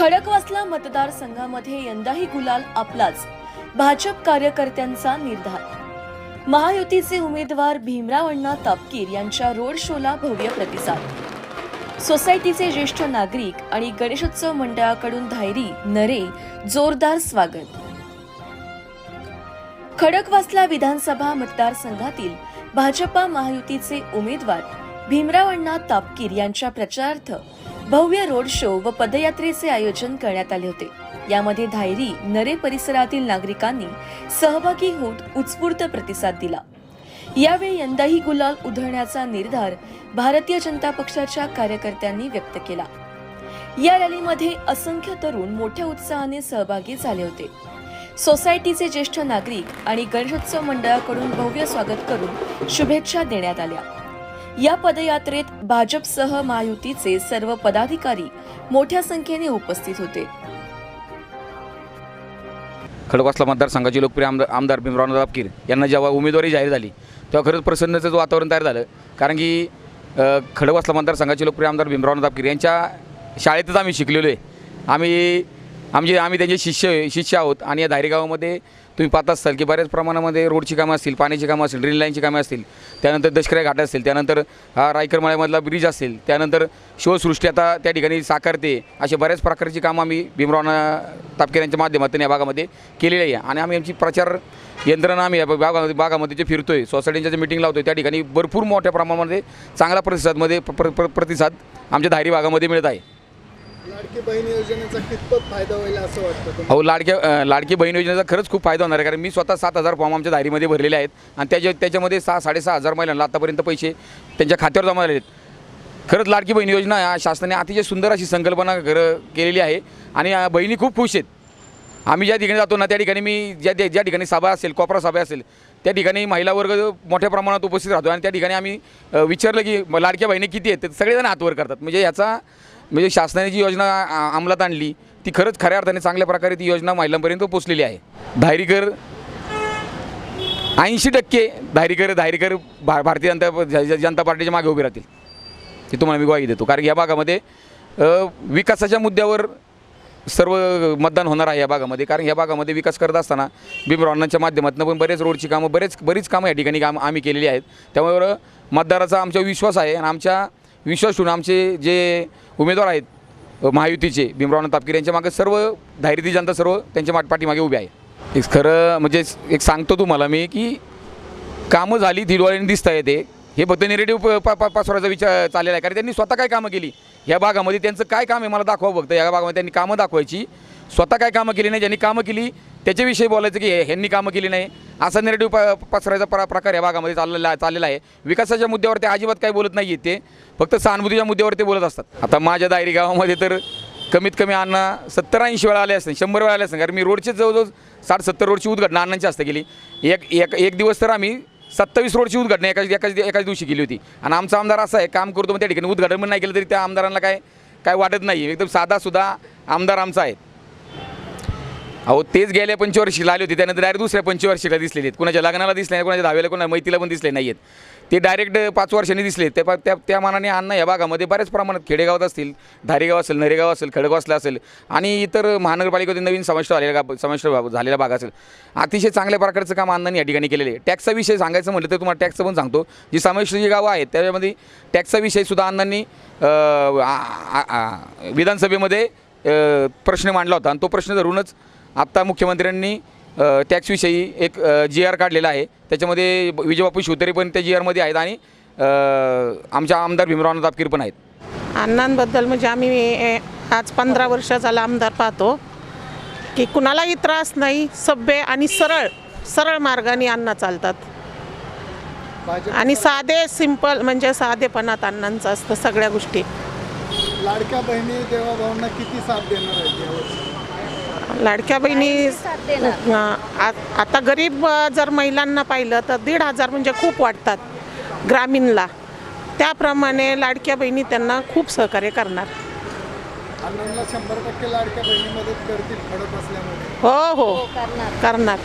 खडकवासला मतदारसंघामध्ये यंदाही गुलाल आपलाच. भाजप कार्यकर्त्यांचा निर्धार. महायुतीचे उमेदवार भीमराव अण्णा तापकीर यांच्या रोड शोला भव्य प्रतिसाद. सोसायटीचे ज्येष्ठ नागरिक आणि गणेशोत्सव मंडळाकडून धायरी नरे जोरदार स्वागत. खडकवासला विधानसभा मतदारसंघातील भाजपा महायुतीचे उमेदवार भीमराव अण्णा तापकीर यांच्या प्रचारार्थ भव्य रोड शो व पदयात्रेचे आयोजन करण्यात आले होते. यामध्ये धायरी नरे परिसरातील नागरिकांनी सहभागी होत उत्स्फूर्त प्रतिसाद दिला. यावेळी यंदाही गुलाल उधळण्याचा निर्धार भारतीय जनता पक्षाच्या कार्यकर्त्यांनी व्यक्त केला. या रॅलीमध्ये असंख्य तरुण मोठ्या उत्साहाने सहभागी झाले होते. सोसायटीचे ज्येष्ठ नागरिक आणि गणेशोत्सव मंडळाकडून भव्य स्वागत करून शुभेच्छा देण्यात आल्या. या पदयात्रेत भाजपसह महायुतीचे सर्व पदाधिकारी मोठ्या संख्येने उपस्थित होते. खडकवासला मतदारसंघाचे लोकप्रिय आमदार आमदार भीमराव दाबकीर यांना जेव्हा उमेदवारी जाहीर झाली तेव्हा खरंच प्रसन्नतेचं वातावरण तयार झालं. कारण की खडकवासला मतदारसंघाचे लोकप्रिय आमदार भीमराव दाबकीर यांच्या शाळेतच आम्ही शिकलेलो आहे. आम्ही आमचे आम्ही त्यांचे शिष्य शिष्य आहोत आणि या धारेगावामध्ये तुम्ही पाहत असाल की बऱ्याच प्रमाणामध्ये रोडची कामं असतील पाण्याची कामं असतील ड्रेन लाईनची कामं असतील. त्यानंतर दशकऱ्या घाट असतील त्यानंतर हा रायकर मळ्यामधला ब्रिज असेल त्यानंतर शिवसृष्टी आता त्या ठिकाणी साकारते. अशा बऱ्याच प्रकारची कामं आम्ही भीमराव तापकेऱ्यांच्या माध्यमातून या भागामध्ये केलेली आहे. आणि आम्ही आमची प्रचार यंत्रणा आम्ही या भागामध्ये भागामध्ये जे आहे सोसायटीच्या जे मिटिंग लावतो त्या ठिकाणी भरपूर मोठ्या प्रमाणामध्ये चांगला प्रतिसादमध्ये प्र- प्रतिसाद आमच्या धारी भागामध्ये मिळत आहे. लाडकी बहीण योजनेचा कितपत फायदा होईल असं वाटतं अहो लाडक्या लाडकी बहीण योजनेचा खरंच खूप फायदा होणार आहे कारण मी स्वतः सात हजार फॉर्म आमच्या दारीमध्ये भरलेले आहेत आणि त्याच्या त्याच्यामध्ये सहा साडेसहा हजार महिलांना आतापर्यंत पैसे त्यांच्या खात्यावर जमा झाले आहेत. खरंच लाडकी बहीण योजना या शासनाने अतिशय सुंदर अशी संकल्पना घर केलेली आहे आणि बहिणी खूप खुश आहेत. आम्ही ज्या ठिकाणी जातो ना त्या ठिकाणी मी ज्या ज्या ज्या ठिकाणी सभा असेल कोपरा सभा असेल त्या ठिकाणी महिला वर्ग मोठ्या प्रमाणात उपस्थित राहतो आणि त्या ठिकाणी आम्ही विचारलं की लाडक्या बहिणी किती आहेत तर सगळेजण हातवर करतात. म्हणजे याचा म्हणजे शासनाने जी योजना अंमलात आणली ती खरंच खऱ्या अर्थाने चांगल्या प्रकारे ती योजना महिलांपर्यंत पोचलेली आहे. धायरीकर ऐंशी टक्के धायरीकर धायरीकर भा भारतीय जनता जनता पार्टीच्या मागे उभे राहतील. ते तुम्हाला मी ग्वाही देतो. कारण या भागामध्ये विकासाच्या मुद्द्यावर सर्व मतदान होणार आहे या भागामध्ये. कारण या भागामध्ये विकास करत असताना भीमरावांच्या माध्यमातून पण बरेच रोडची कामं बरेच बरीच कामं या ठिकाणी काम आम्ही केलेली आहेत. त्यामुळे मतदाराचा आमचा विश्वास आहे आणि आमच्या विश्वास ठेवून आमचे जे उमेदवार आहेत महायुतीचे भीमराव तापकीर यांच्या मागे सर्व धायरीती जनता सर्व त्यांच्या माट पाठीमागे उभी आहे. एक खरं म्हणजे एक सांगतो तुम्हाला मी की कामं झाली ती दिसत दिसता येते हे फक्त निरेटिव्ह पा पा विचार चाललेला आहे. कारण त्यांनी स्वतः काय कामं केली? या भागामध्ये त्यांचं काय काम आहे? मला दाखवा फक्त या भागामध्ये त्यांनी कामं दाखवायची. स्वतः काय कामं केली नाही ज्यांनी कामं केली त्याच्याविषयी बोलायचं की ह्यांनी कामं केली नाही. असा निरेटिव्ह प पसरायचा प्र प्रकार या भागामध्ये चाललेला चाललेला आहे. विकासाच्या मुद्द्यावर ते अजिबात काही बोलत नाही ते. फक्त सहानुभूतीच्या मुद्द्यावर ते बोलत असतात. आता माझ्या दायरी गावामध्ये तर कमीत कमी अण्णा सत्तर ऐंशी वेळा आले असते शंभर वेळा आले असते कारण मी रोडचे जवळजवळ साठ सत्तर रोडची उद्घटना अण्णांची असते गेली एक एक एक दिवस तर आम्ही सत्तावीस रोडची उद्घटना एकाच एकाच एकाच दिवशी केली होती. आणि आमचा आमदार असा आहे काम करतो मग त्या ठिकाणी उद्घाटन पण नाही केलं तरी त्या आमदारांना काय काय वाटत नाही एकदम साधासुद्धा आमदार आमचा आहे. अहो तेच गेल्या पंचवर्षीला आले होते. त्यानंतर डायरेक्ट दुसऱ्या पंचवर्षीला दिसलेले आहेत. कुणाच्या लग्नाला दिसले नाही कुणाच्या दहाव्याला कोणा मैतीला पण दिसले नाही आहेत ते डायरेक्ट पाच वर्षांनी दिसले त्या त्या त्या मानाने अन्न या भागामध्ये बऱ्याच प्रमाणात खेडेगावात असतील धारेगाव असेल नरेगाव असेल खडकवासला असेल आणि इतर महानगरपालिकेमध्ये नवीन समाविष्ट झालेला समाविष्ट झालेला भाग असेल. अतिशय चांगल्या प्रकारचं काम अण्णांनी या ठिकाणी केलेलं आहे. टॅक्सचा विषय सांगायचं म्हटलं तर तुम्हाला टॅक्सचं पण सांगतो. जी समाविष्ट जी गावं आहेत त्याच्यामध्ये टॅक्सचा विषयसुद्धा अण्णांनी विधानसभेमध्ये प्रश्न मांडला होता. आणि तो प्रश्न धरूनच आत्ता मुख्यमंत्र्यांनी टॅक्सविषयी एक जी आर काढलेला आहे. त्याच्यामध्ये विजयबापू शिवतरे पण त्या जी आरमध्ये आहेत आणि आमच्या आमदार भीमराव तापकीर पण आहेत. अण्णांबद्दल म्हणजे आम्ही आज पंधरा वर्ष झाला आमदार पाहतो की कुणालाही त्रास नाही सभ्य आणि सरळ सरळ मार्गाने अण्णा चालतात. आणि साधे सिंपल म्हणजे साधेपणात अण्णांचं असतं सगळ्या गोष्टी. लाडक्या बहिणी देवाभावांना किती साथ देणार आहे लाडक्या बहिणी आ- आता गरीब अं, जर महिलांना पाहिलं तर दीड हजार म्हणजे खूप वाटतात ग्रामीणला. त्याप्रमाणे लाडक्या बहिणी त्यांना खूप सहकार्य करणार. अण्णांना शंभर टक्के लाडक्या बहिणी मदत करतील खडक असल्यामुळे. हो हो. करणार.